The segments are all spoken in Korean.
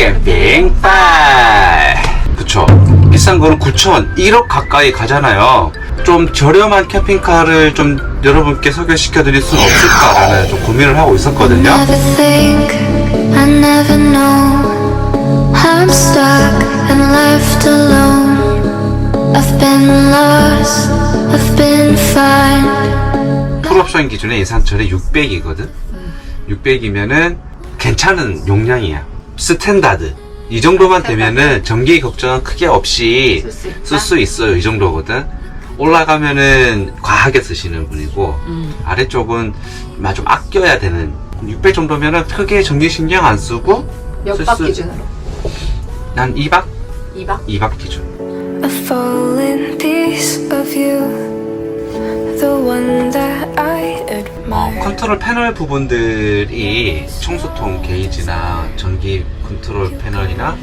캠핑빨 그쵸 비싼 거는 9천 1억 가까이 가잖아요 좀 저렴한 캠핑카를 좀 여러분께 소개시켜 드릴 수는 없을까라는 좀 고민을 하고 있었거든요 Never think, I never know. I'm stuck and left alone. I've been lost, I've been fine. 풀옵션 기준에 예산철이 600이거든 600이면은 괜찮은 용량이야 스탠다드 이 정도만 되면은 전기 걱정은 크게 없이 쓸수? 쓸수 있어요 이 정도거든 올라가면은 과하게 쓰시는 분이고 음. 아래쪽은 막좀 아껴야 되는 600 정도면은 크게 전기 신경 안 쓰고 몇쓸박 수- 기준으로? 난 2박 2박? 2박 기준 A falling piece of you. The one that I admire. 컨트롤 패널 부분들이 청소통 게이지나 전기 컨트롤 패널이나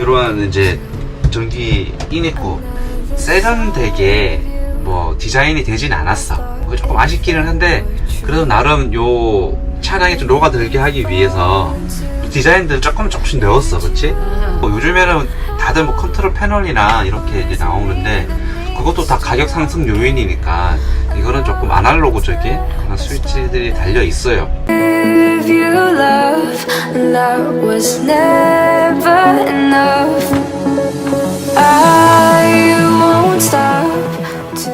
이러한 이제 전기 인했고 세련되게 뭐 디자인이 되진 않았어. 조금 아쉽기는 한데 그래도 나름 요 차량에 좀 로가 들게 하기 위해서 디자인들 조금 조금씩 넣었어, 그렇지? 뭐 요즘에는 다들 뭐 컨트롤 패널이나 이렇게 이제 나오는데 그것도 다 가격 상승 요인이니까 이거는 조금 아날로그적인 그런 스위치들이 달려 있어요. Give you love, and that was never enough. I won't stop to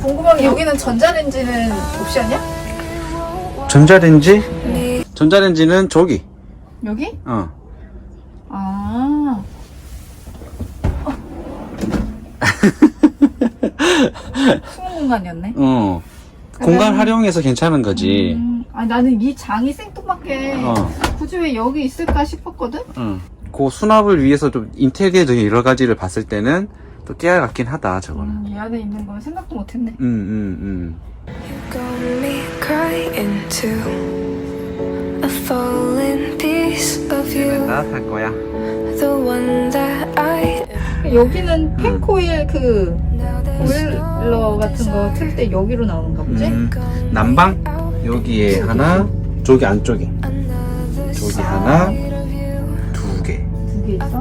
궁금한 게 여기는 전자레인지는 옵션이야? 전자레인지? 전자레인지는 저기. 여기? 어. 숨은 공간이었네. 어. 공간 활용해서 괜찮은 거지. 음, 아니 나는 이 장이 생뚱맞게 어. 굳이 왜 여기 있을까 싶었거든? 응. 그 수납을 위해서 좀 인테리어적인 여러 가지를 봤을 때는 또 깨알 같긴 하다, 저거는. 음, 이 안에 있는 건 생각도 못했네. 음, 음, 음. got me crying too. A falling piece of you. 따뜻할 거야. The one that I 여기는 펜코일 그 보일러 같은 거 틀 때 여기로 나오는가 보지? 음. 난방? 여기에 하나, 저기 안쪽에. 저기 하나, you. 두 개. 두개 있어?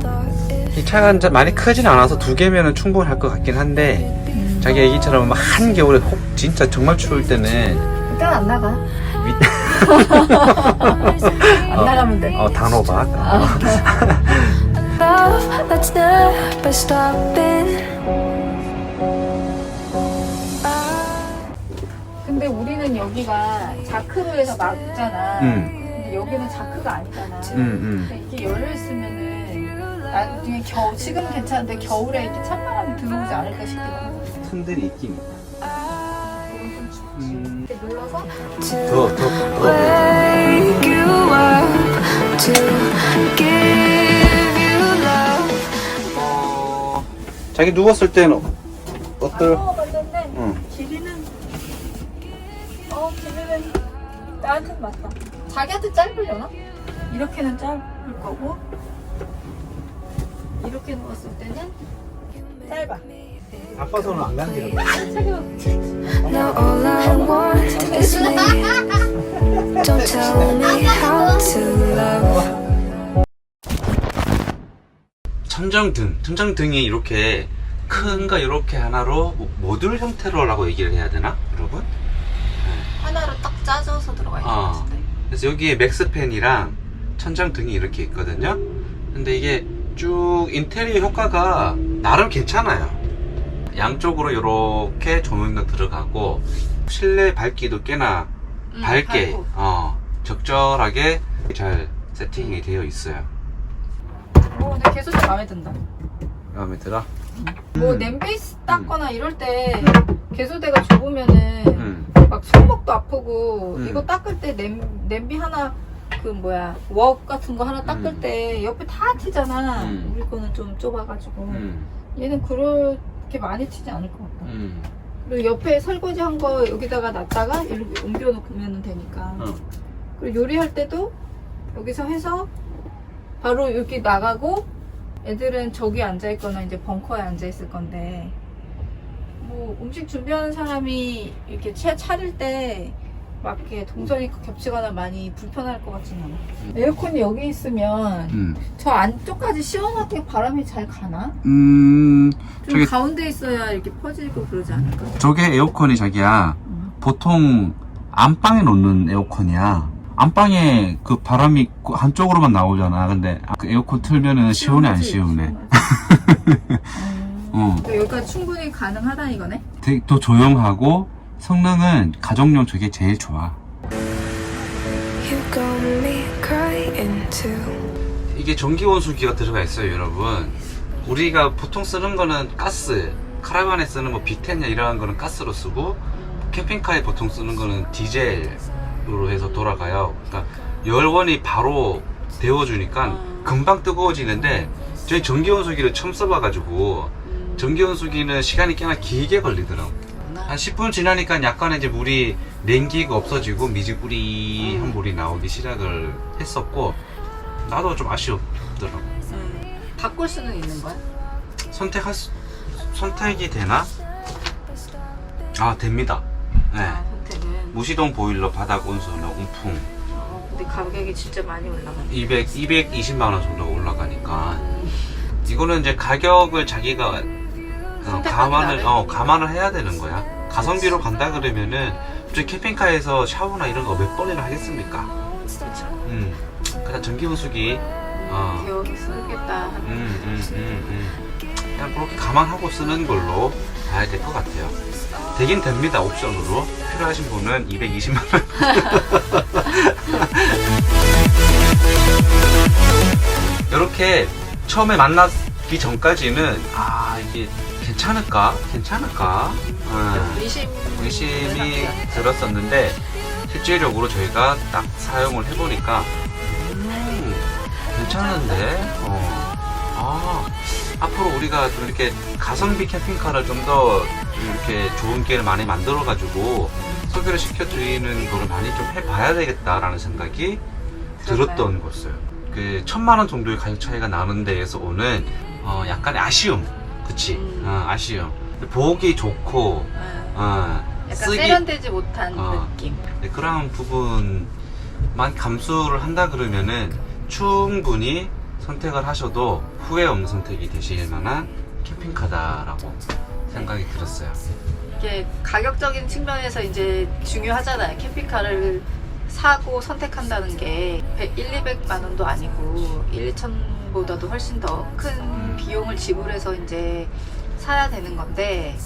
이 차가 이제 많이 크진 않아서 두 개면은 충분할 것 같긴 한데, 음. 자기 얘기처럼 막 한겨울에 혹 진짜 정말 추울 때는 일단 안 나가. 위, 안 나가면 돼. 어, 단호박. Love that's never stopping. 우리는 여기가 자크로 해서 막잖아. 응, 근데 여기는 자크가 아니잖아. 응, 응. 근데 이게 열려 있으면은 나중에 겨우 지금 괜찮은데 겨울에 이렇게 찬바람이 들어오지 않을까 싶기도 하고. 틈들이 있긴. 음, 이렇게 눌러서 더, 더, 더. Wake you up to give you love. 어, 자기 누웠을 때는 어떨? 나한테 맞다. 자기한테 짧으려나? 이렇게는 짧을 거고 이렇게 누웠을 때는 짧아. 아파서는 안 간대요. Now all I want is me. Don't tell me how to love. 천정등, 천정등이 이렇게 큰거 이렇게 하나로 뭐 모듈 형태로라고 얘기를 해야 되나, 여러분? 짜져서 들어가 있는 어. 것 같은데. 그래서 여기에 맥스팬이랑 천장 등이 이렇게 있거든요. 근데 이게 쭉 인테리어 효과가 나름 괜찮아요. 양쪽으로 이렇게 조명도 들어가고 실내 밝기도 꽤나 음, 밝게. 어, 적절하게 잘 세팅이 되어 있어요. 어, 근데 개수대 마음에 든다. 마음에 들어? 뭐 음. 냄비 닦거나 이럴 때 개수대가 좁으면은 음. 막 손목도 아프고 음. 이거 닦을 때 냄, 냄비 하나 그 뭐야 웍 같은 거 하나 닦을 음. 때 옆에 다 튀잖아. 음. 우리 거는 좀 좁아가지고 음. 얘는 그렇게 많이 튀지 않을 것 같다. 음. 그리고 옆에 설거지 한 거 여기다가 놨다가 이렇게 옮겨 놓으면 되니까. 어. 그리고 요리할 때도 여기서 해서 바로 여기 나가고 애들은 저기 앉아 있거나 이제 벙커에 앉아 있을 건데 뭐 음식 준비하는 사람이 이렇게 차, 차릴 때 맞게 동선이 겹치거나 많이 불편할 것 같지는 않아. 에어컨이 여기 있으면 음. 저 안쪽까지 시원하게 바람이 잘 가나? 음, 좀 저기- 가운데 있어야 이렇게 퍼지고 그러지 않을까? 저게 에어컨이 자기야. 음. 보통 안방에 놓는 에어컨이야. 안방에 그 바람이 그 한쪽으로만 나오잖아. 근데 그 에어컨 틀면은 시원해 안 시원해? 음. 어. 그러 니까 여기가 충분히 가능하다 이거네? 되게 더 조용하고 성능은 가정용 저게 제일 좋아. 이게 전기 온수기가 들어가 있어요, 여러분. 우리가 보통 쓰는 거는 가스, 카라반에 쓰는 뭐 비텐냐 이런 거는 가스로 쓰고 캠핑카에 보통 쓰는 거는 디젤로 해서 돌아가요. 그러니까 열원이 바로 데워주니까 금방 뜨거워지는데 저희 전기 온수기를 처음 써봐가지고 전기 온수기는 시간이 꽤나 길게 걸리더라고. 한 10분 지나니까 약간의 이제 물이 냉기가 없어지고 미지구리한 물이 나오기 시작을 했었고 나도 좀 아쉬웠더라고. 바꿀 수는 있는 거야? 선택할 수, 선택이 되나? 아 됩니다. 네. 아, 선택은. 무시동 보일러 바닥 온수나 온풍 어, 근데 가격이 진짜 많이 올라가네. 200 220만 원 정도가 올라가니까 이거는 이제 가격을 자기가 어, 감안을. 어, 감안을 해야 되는 거야. 가성비로 간다 그러면은 저 캠핑카에서 샤워나 이런 거 몇 번이나 하겠습니까? 그쵸. 음, 그냥 전기 온수기 어, 데워서 쓰겠다. 음, 음, 음, 음. 그냥 그렇게 감안하고 쓰는 걸로 봐야 될 것 같아요. 되긴 됩니다, 옵션으로. 필요하신 분은 220만 원. 이렇게 처음에 만나기 전까지는, 아, 이게 괜찮을까? 괜찮을까? 음, 의심. 의심이 들었었는데, 실제적으로 저희가 딱 사용을 해보니까, 음, 괜찮은데? 어. 아, 앞으로 우리가 좀 이렇게 가성비 캠핑카를 좀 더 이렇게 좋은 기회를 많이 만들어 가지고 소개를 시켜드리는 거를 많이 좀 해봐야 되겠다라는 생각이 들었던 거였어요. 그 천만 원 정도의 가격 차이가 나는 데에서 오는 어, 약간의 아쉬움, 그치? 음. 어, 아쉬움. 보기 좋고, 응. 어, 약간 세련되지 못한 어. 느낌. 네, 그런 부분만 감수를 한다 그러면은 충분히 선택을 하셔도 후회 없는 선택이 되실 만한 캠핑카다라고 생각이 들었어요. 이게 가격적인 측면에서 이제 중요하잖아요. 캠핑카를 사고 선택한다는 게 100, 1, 200만 원도 아니고 1, 2천보다도 훨씬 더 큰 비용을 지불해서 이제 사야 되는 건데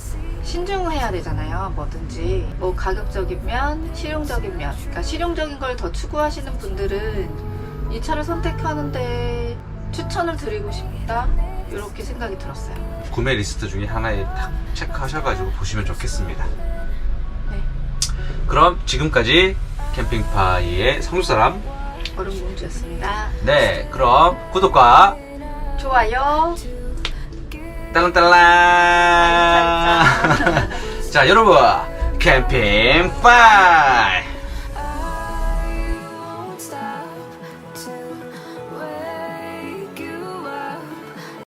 신중해야 되잖아요. 뭐든지 뭐 가격적이면 실용적이면 그러니까 실용적인 걸 더 추구하시는 분들은 이 차를 선택하는데 추천을 드리고 싶다 이렇게 생각이 들었어요. 구매 리스트 중에 하나에 딱 체크하셔가지고 보시면 좋겠습니다. 네. 그럼 지금까지 캠핑파이의 성수사람 얼음공주였습니다. 네 그럼 구독과 좋아요. 딸랑딸랑 자 여러분 캠핑파이